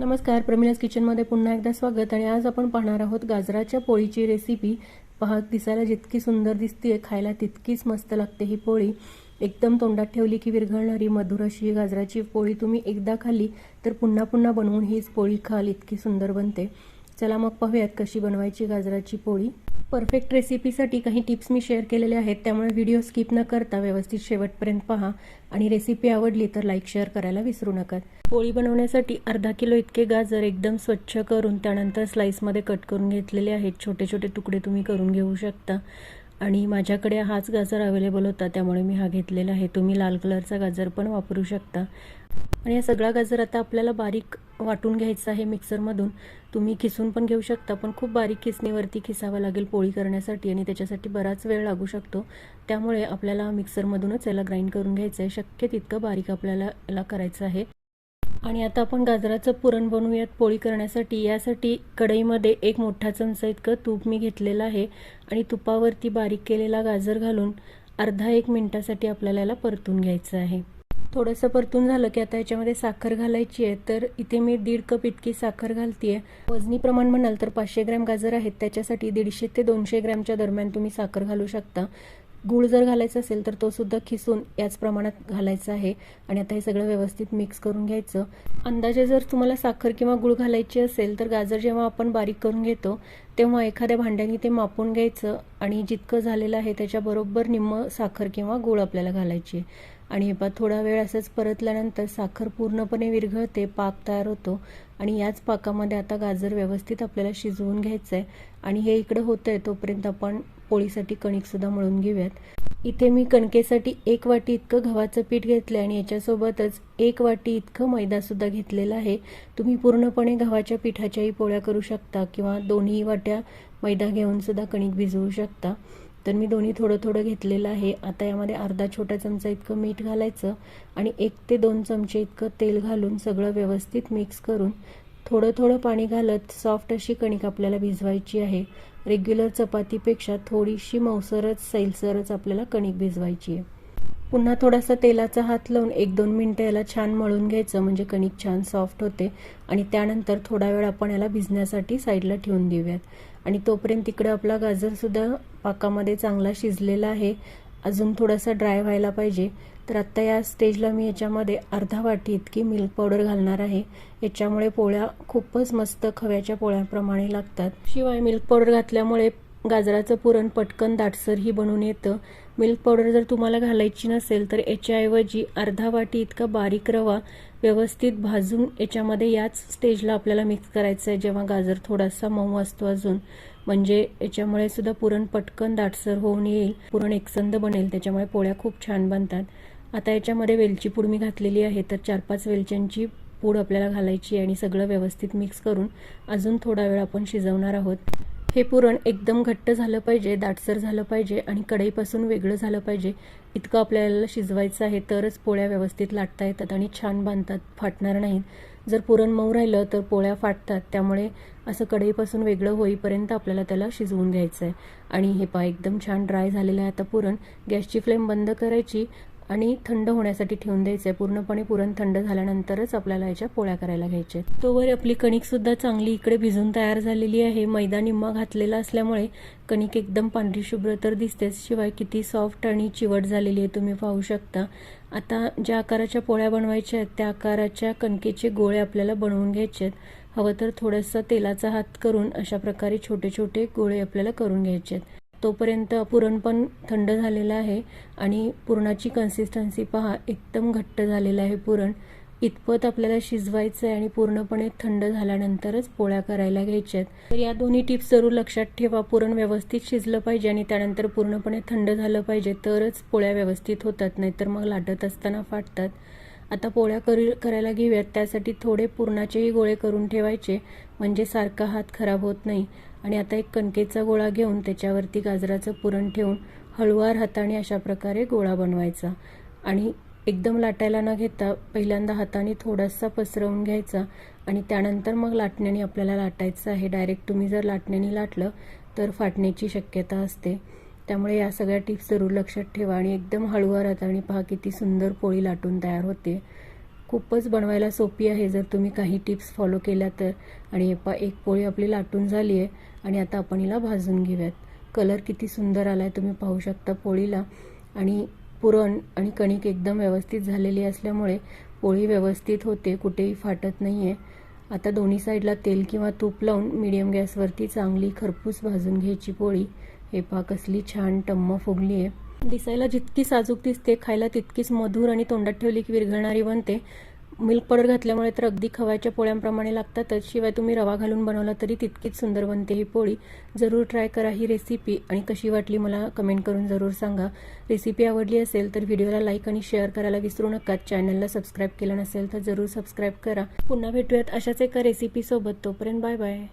नमस्कार प्रमिलास किचनमध्ये पुन्हा एकदा स्वागत आणि आज आपण पाहणार आहोत गाजराच्या पोळीची रेसिपी पहा दिसायला जितकी सुंदर दिसते खायला तितकीच मस्त लागते ही पोळी. एकदम तोंडात ठेवली की विरघळणारी मधुर अशी गाजराची पोळी तुम्ही एकदा खाल्ली तर पुन्हा पुन्हा बनवून हीच पोळी खाल इतकी सुंदर बनते. चला मग पाहूयात कशी बनवायची गाजराची पोळी. परफेक्ट रेसिपीसाठी काही टिप्स मी शेअर केलेल्या आहेत त्यामुळे व्हिडिओ स्किप न करता व्यवस्थित शेवटपर्यंत पहा. आणि रेसिपी आवडली तर लाईक शेअर करायला विसरू नका. पोळी बनवण्यासाठी अर्धा किलो इतके गाजर एकदम स्वच्छ करून त्यानंतर स्लाईसमध्ये कट करून घेतलेले आहेत. छोटे छोटे तुकडे तुम्ही करून घेऊ शकता. आणि माझ्याकडे हाच गाजर अवेलेबल होता त्यामुळे मी हा घेतलेला आहे. तुम्ही लाल कलरचा गाजर पण वापरू शकता. आणि हा सगळा गाजर आता आपल्याला बारीक वाटून घ्यायचा आहे मिक्सरमधून. तुम्ही खिसून पण घेऊ शकता पण खूप बारीक खिसणीवरती खिसावं लागेल पोळी करण्यासाठी आणि त्याच्यासाठी बराच वेळ लागू शकतो. त्यामुळे आपल्याला मिक्सरमधूनच याला ग्राइंड करून घ्यायचं आहे शक्य तितकं बारीक आपल्याला याला करायचं आहे. आणि आता आपण गाजराचं पुरण बनवूयात पोळी करण्यासाठी. यासाठी कढईमध्ये एक मोठा चमचा इतकं तूप मी घेतलेलं आहे आणि तुपावरती बारीक केलेला गाजर घालून अर्धा एक मिनटासाठी आपल्याला याला परतून घ्यायचं आहे. थोडंसं परतून झालं की आता याच्यामध्ये साखर घालायची आहे. तर इथे मी दीड कप इतकी साखर घालते आहे वजनी प्रमाण म्हणाल तर पाचशे ग्रॅम गाजर आहेत. त्याच्यासाठी दीडशे ते दोनशे ग्रॅमच्या दरम्यान तुम्ही साखर घालू शकता. गूळ जर घालायचा असेल तर तो सुद्धा खिसून याच प्रमाणात घालायचा आहे. आणि आता हे सगळं व्यवस्थित मिक्स करून घ्यायचं. अंदाजे जर तुम्हाला साखर किंवा गूळ घालायची असेल तर गाजर जेव्हा आपण बारीक करून घेतो तेव्हा एखाद्या भांड्याने ते मापून घ्यायचं आणि जितकं झालेलं आहे त्याच्याबरोबर निम्म साखर किंवा गूळ आपल्याला घालायची आहे. आणि बा थोडा वेळ असंच परतल्यानंतर साखर पूर्णपणे विरघळते पाक तयार होतो. आणि याच पाकामध्ये आता गाजर व्यवस्थित आपल्याला शिजवून घ्यायचं आहे आणि हे इकडं होतं आहे तोपर्यंत आपण पोळीसाठी कणिकसुद्धा मळून घेऊयात. इथे मी कणकेसाठी एक वाटी इतकं गव्हाचं पीठ घेतलं आणि याच्यासोबतच एक वाटी इतकं मैदासुद्धा घेतलेला आहे. तुम्ही पूर्णपणे गव्हाच्या पिठाच्याही पोळ्या करू शकता किंवा दोन्ही वाट्या मैदा घेऊनसुद्धा कणिक भिजवू शकता. तर मी दोन्ही थोडं थोडं घेतलेलं आहे. आता यामध्ये अर्धा छोटा चमचा इतकं मीठ घालायचं आणि एक ते दोन चमचे इतकं तेल घालून सगळं व्यवस्थित मिक्स करून थोडं थोडं पाणी घालत सॉफ्ट अशी कणिक आपल्याला भिजवायची आहे. रेग्युलर चपातीपेक्षा थोडीशी मौसरच सैलसरच आपल्याला कणिक भिजवायची आहे. पुन्हा थोडासा तेलाचा हात लावून एक दोन मिनटं याला छान मळून घ्यायचं म्हणजे कणिक छान सॉफ्ट होते. आणि त्यानंतर थोडा वेळ आपण याला भिजण्यासाठी साईडला ठेवून देऊयात. आणि तोपर्यंत तिकडं आपला गाजरसुद्धा पाकामध्ये चांगला शिजलेला आहे. अजून थोडासा ड्राय व्हायला पाहिजे. तर आत्ता या स्टेजला मी याच्यामध्ये अर्धा वाटी इतकी मिल्क पावडर घालणार आहे. याच्यामुळे पोळ्या खूपच मस्त खव्याच्या पोळ्याप्रमाणे लागतात. शिवाय मिल्क पावडर घातल्यामुळे गाजराचं पुरण पटकन दाटसरही बनून येतं. मिल्क पावडर जर तुम्हाला घालायची नसेल तर याच्याऐवजी अर्धा वाटी इतका बारीक रवा व्यवस्थित भाजून याच्यामध्ये याच स्टेजला आपल्याला मिक्स करायचं आहे. जेव्हा गाजर थोडासा मऊ असतो अजून. म्हणजे याच्यामुळे सुद्धा पुरण पटकन दाटसर होऊन येईल. पुरण एकसंद बनेल. त्याच्यामुळे पोळ्या खूप छान बनतात. आता याच्यामध्ये वेलची पूड मी घातलेली आहे तर चार पाच वेलच्यांची पूड आपल्याला घालायची आणि सगळं व्यवस्थित मिक्स करून अजून थोडा वेळ आपण शिजवणार आहोत. हे पुरण एकदम घट्ट झालं पाहिजे दाटसर झालं पाहिजे आणि कढईपासून वेगळं झालं पाहिजे. इतकं आपल्याला शिजवायचं आहे तरच पोळ्या व्यवस्थित लाटता येतात आणि छान बांधतात फाटणार नाहीत. जर पुरण मऊ राहिलं तर पोळ्या फाटतात त्यामुळे असं कढईपासून वेगळं होईपर्यंत आपल्याला त्याला शिजवून घ्यायचं आहे आणि हे पा एकदम छान ड्राय झालेलं आहे आता पुरण. गॅसची फ्लेम बंद करायची. आणि थंड होण्यासाठी ठेवून द्यायचं आहे पूर्णपणे पुरण थंड झाल्यानंतरच आपल्याला याच्या पोळ्या करायला घ्यायच्या तोवर आपली कणिकसुद्धा चांगली इकडे भिजून तयार झालेली आहे. मैदा निम्मा घातलेला असल्यामुळे कणिक एकदम पांढरी शुभ्र तर दिसतेच. शिवाय किती सॉफ्ट आणि चिवट झालेली आहे तुम्ही पाहू शकता. आता ज्या आकाराच्या पोळ्या बनवायच्या आहेत त्या आकाराच्या कणकेचे गोळे आपल्याला बनवून घ्यायचे आहेत. हवं तर थोडासा तेलाचा हात करून अशा प्रकारे छोटे छोटे गोळे आपल्याला करून घ्यायचे आहेत. तोपर्यंत पुरण पण थंड झालेलं आहे आणि पुरणाची कन्सिस्टन्सी पहा एकदम घट्ट झालेलं आहे पुरण. इतपत आपल्याला शिजवायचं आहे आणि पूर्णपणे थंड झाल्यानंतरच पोळ्या करायला घ्यायच्या आहेत तर या दोन्ही टिप्स जरूर लक्षात ठेवा. पुरण व्यवस्थित शिजलं पाहिजे आणि त्यानंतर पूर्णपणे थंड झालं पाहिजे तरच पोळ्या व्यवस्थित होतात नाहीतर मग लाटत असताना फाटतात. आता पोळ्या करी करायला घेऊयात. त्यासाठी थोडे पुरणाचेही गोळे करून ठेवायचे म्हणजे सारखा हात खराब होत नाही. आणि आता एक कणकेचा गोळा घेऊन त्याच्यावरती गाजराचं पुरण ठेवून हळुवार हाताने अशा प्रकारे गोळा बनवायचा. आणि एकदम लाटायला न घेता पहिल्यांदा हाताने थोडासा पसरवून घ्यायचा आणि त्यानंतर मग लाटण्याने आपल्याला लाटायचं आहे. डायरेक्ट तुम्ही जर लाटण्याने लाटलं तर फाटण्याची शक्यता असते. त्यामुळे या सगळ्या टिप्स जरूर लक्षात ठेवा आणि एकदम हळुवार हाताने पहा किती सुंदर पोळी लाटून तयार होते. खूपच बनवायला सोपी आहे जर तुम्ही काही टिप्स फॉलो केल्या तर. आणि पा एक पोळी आपली लाटून झाली आहे आणि आता आपण हिला भाजून घेऊयात. कलर किती सुंदर आला आहे तुम्ही पाहू शकता पोळीला. आणि पुरण आणि कणिक एकदम व्यवस्थित झालेली असल्यामुळे पोळी व्यवस्थित होते कुठेही फाटत नाही आहे आता दोन्ही साईडला तेल किंवा तूप लावून मिडियम गॅसवरती चांगली खरपूस भाजून घ्यायची पोळी. हे पहा कसली छान टम्म फुगली आहे दिसायला जितकी साजूक दिसते खायला तितकीच मधुर आणि तोंडात ठेवली की विरघळणारी बनते. मिल्क पावडर घातल्यामुळे तर अगदी खव्याच्या पोळ्यांप्रमाणे लागतातच शिवाय तुम्ही रवा घालून बनवला तरी तितकीच सुंदर बनते ही पोळी. जरूर ट्राय करा ही रेसिपी आणि कशी वाटली मला कमेंट करून जरूर सांगा. रेसिपी आवडली असेल तर व्हिडिओला लाईक आणि शेअर करायला विसरू नका. चॅनलला सबस्क्राईब केलं नसेल तर जरूर सबस्क्राईब करा. पुन्हा भेटूयात अशाच एका रेसिपीसोबत तोपर्यंत बाय बाय